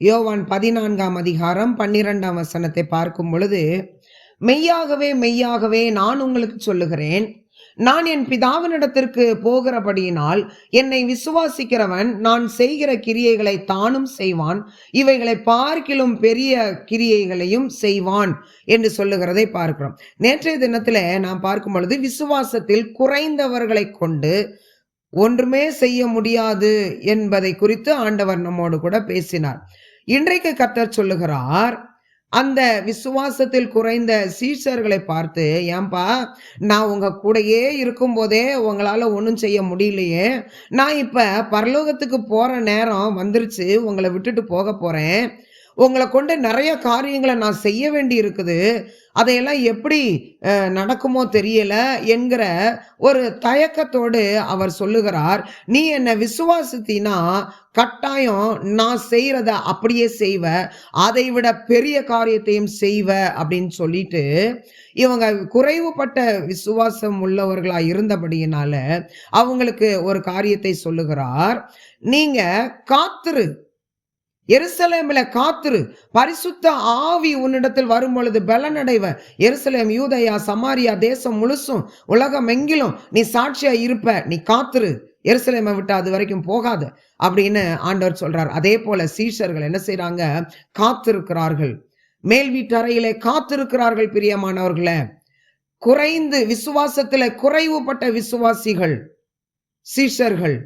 யோவான் பதினான்காம் அதிகாரம் பன்னிரெண்டாம் வசனத்தை பார்க்கும் பொழுது மெய்யாகவே மெய்யாகவே நான் உங்களுக்கு சொல்லுகிறேன். நான் என் பிதாவினிடத்திற்கு போகிறபடியினால் என்னை விசுவாசிக்கிறவன் நான் செய்கிற கிரியைகளை தானும் செய்வான். இவைகளை பார்க்கிலும் பெரிய கிரியைகளையும் செய்வான் என்று சொல்லுகிறதை பார்க்கிறோம். நேற்றைய தினத்தில் நாம் பார்க்கும் பொழுது விசுவாசத்தில் குறைந்தவர்களை கொண்டு ஒன்றுமே செய்ய முடியாது என்பதை குறித்து ஆண்டவர் நம்மோடு கூட பேசினார். இன்றைக்கு கர்த்தர் சொல்லுகிறார் அந்த விசுவாசத்தில் குறைந்த சீஷர்களை பார்த்து ஏன்பா நான் உங்க கூடயே இருக்கும்போதே உங்களால ஒன்றும் செய்ய முடியலையே. நான் இப்ப பரலோகத்துக்கு போற நேரம் வந்துருச்சு உங்களை விட்டுட்டு போக போறேன். உங்களை கொண்டு நிறைய காரியங்களை நான் செய்ய வேண்டி இருக்குது அதையெல்லாம் எப்படி நடக்குமோ தெரியல என்கிற ஒரு தயக்கத்தோடு அவர் சொல்லுகிறார். நீ என்னை விசுவாசித்தினா கட்டாயம் நான் செய்கிறத அப்படியே செய்வ. அதை விட பெரிய காரியத்தையும் செய்வ அப்படின்னு சொல்லிட்டு இவங்க குறைவுபட்ட விசுவாசம் உள்ளவர்களாக இருந்தபடியினால அவங்களுக்கு ஒரு காரியத்தை சொல்லுகிறார். நீங்கள் காத்துரு. எருசலேமில் காத்துரு. பரிசுத்த ஆவி உன்னிடத்தில் வரும் பொழுது பலனடைவ. எருசலேம் யூதயா சமாரியா தேசம் முழுசும் உலகம் எங்கிலும் நீ சாட்சியா இருப்ப. நீ காத்துரு. எருசலேமை விட்டு அது வரைக்கும் போகாது. அப்படின்னு ஆண்டவர் சொல்றார். அதே போல சீஷர்கள் என்ன செய்யறாங்க காத்திருக்கிறார்கள். மேல் வீட்டறையிலே காத்திருக்கிறார்கள் பிரியமானவர்களே. குறைந்து விசுவாசத்துல குறைவுபட்ட விசுவாசிகள் சீஷர்கள்.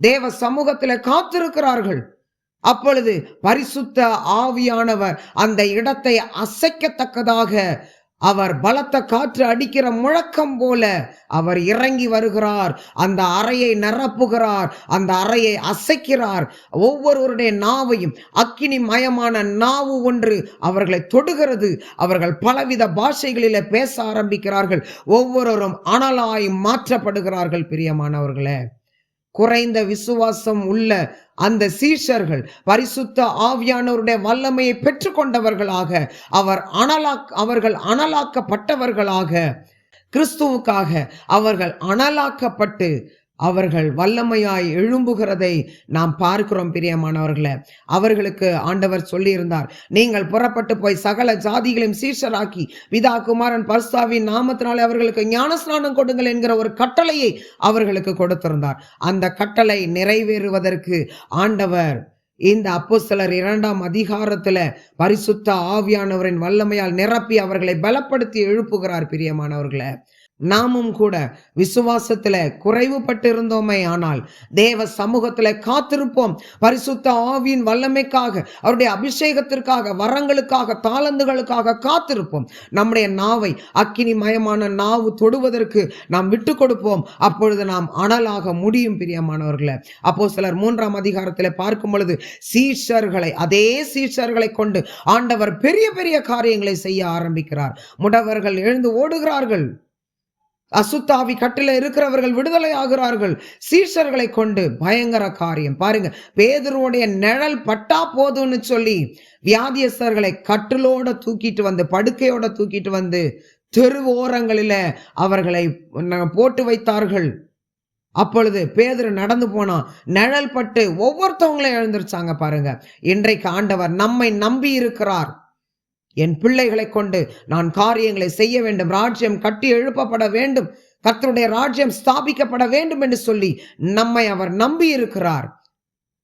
தேவ சமூகத்துல காத்திருக்கிறார்கள். அப்பொழுது பரிசுத்த ஆவியானவர் அந்த இடத்தை அசைக்கத்தக்கதாக அவர் பலத்த காற்று அடிக்கிற முழக்கம் போல அவர் இறங்கி வருகிறார். அந்த அறையை நிரப்புகிறார் அந்த அறையை அசைக்கிறார். ஒவ்வொருவருடைய நாவையும் அக்கினி மயமான நாவு ஒன்று அவர்களை தொடுகிறது. அவர்கள் பலவித பாஷைகளில் பேச ஆரம்பிக்கிறார்கள். ஒவ்வொருவரும் அனலாய் மாற்றப்படுகிறார்கள் பிரியமானவர்களே. குறைந்த விசுவாசம் உள்ள அந்த சீஷர்கள் பரிசுத்த ஆவியானவருடைய வல்லமையை பெற்றுக்கொண்டவர்களாக அவர் அனலாக் அவர்கள் அனலாக்கப்பட்டவர்களாக கிறிஸ்துவுக்காக அவர்கள் அனலாக்கப்பட்டு அவர்கள் வல்லமையாய் எழும்புகிறதை நாம் பார்க்கிறோம் பிரியமானவர்களே. அவர்களுக்கு ஆண்டவர் சொல்லியிருந்தார் நீங்கள் புறப்பட்டு போய் சகல ஜாதிகளையும் சீஷராக்கி விதா குமாரன் பர்சாவின் நாமத்தினாலே அவர்களுக்கு ஞானஸ்நானம் கொடுங்கள் என்கிற ஒரு கட்டளையை அவர்களுக்கு கொடுத்திருந்தார். அந்த கட்டளை நிறைவேறுவதற்கு ஆண்டவர் இந்த அப்போஸ்தலர் இரண்டாம் அதிகாரத்துல பரிசுத்த ஆவியானவரின் வல்லமையால் நிரப்பி அவர்களை பலப்படுத்தி எழுப்புகிறார் பிரியமானவர்களை. நாமும் கூட விசுவாசத்துல குறைவுபட்டு இருந்தோமே ஆனால் தேவ சமூகத்துல காத்திருப்போம். பரிசுத்த ஆவியின் வல்லமைக்காக அவருடைய அபிஷேகத்திற்காக வரங்களுக்காக தாளந்துகளுக்காக காத்திருப்போம். நம்முடைய நாவை அக்கினி மயமான நாவு தொடுவதற்கு நாம் விட்டு கொடுப்போம். அப்பொழுது நாம் அனலாக முடியும் பிரியமானவர்களை. அப்போ சிலர் மூன்றாம் அதிகாரத்தில் பார்க்கும் பொழுது சீஷர்களை அதே சீஷர்களை கொண்டு ஆண்டவர் பெரிய பெரிய காரியங்களை செய்ய ஆரம்பிக்கிறார். முடவர்கள் எழுந்து ஓடுகிறார்கள். அசுத்தாவி கட்டில இருக்கிறவர்கள் விடுதலை ஆகிறார்கள் சீஷர்களை கொண்டு பயங்கர காரியம். பாருங்க பேதருடைய நிழல் பட்டா போதும்னு சொல்லி வியாதியஸ்தர்களை கட்டிலோட தூக்கிட்டு வந்து படுக்கையோட தூக்கிட்டு வந்து தெரு ஓரங்களில அவர்களை போட்டு வைத்தார்கள். அப்பொழுது பேதர் நடந்து போனான் நிழல் பட்டு ஒவ்வொருத்தவங்களையும் எழுந்திருச்சாங்க பாருங்க. இன்றைக்கு ஆண்டவர் நம்மை நம்பி இருக்கிறார். என் பிள்ளைகளை கொண்டு நான் காரியங்களை செய்ய வேண்டும் ராஜ்யம் கட்டி எழுப்பப்பட வேண்டும் கர்த்தருடைய ராஜ்யம் ஸ்தாபிக்கப்பட வேண்டும் என்று சொல்லி நம்மை அவர் நம்பி இருக்கிறார்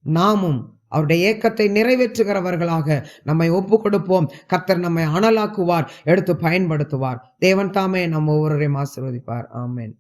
நாமும் அவருடைய ஏக்கத்தை நிறைவேற்றுகிறவர்களாக நம்மை ஒப்பு கொடுப்போம் கர்த்தர் நம்மை அனலாக்குவார் எடுத்து பயன்படுத்துவார். தேவன் தாமே நம்ம ஒவ்வொருவரையும் ஆசிர்வதிப்பார். ஆமேன்.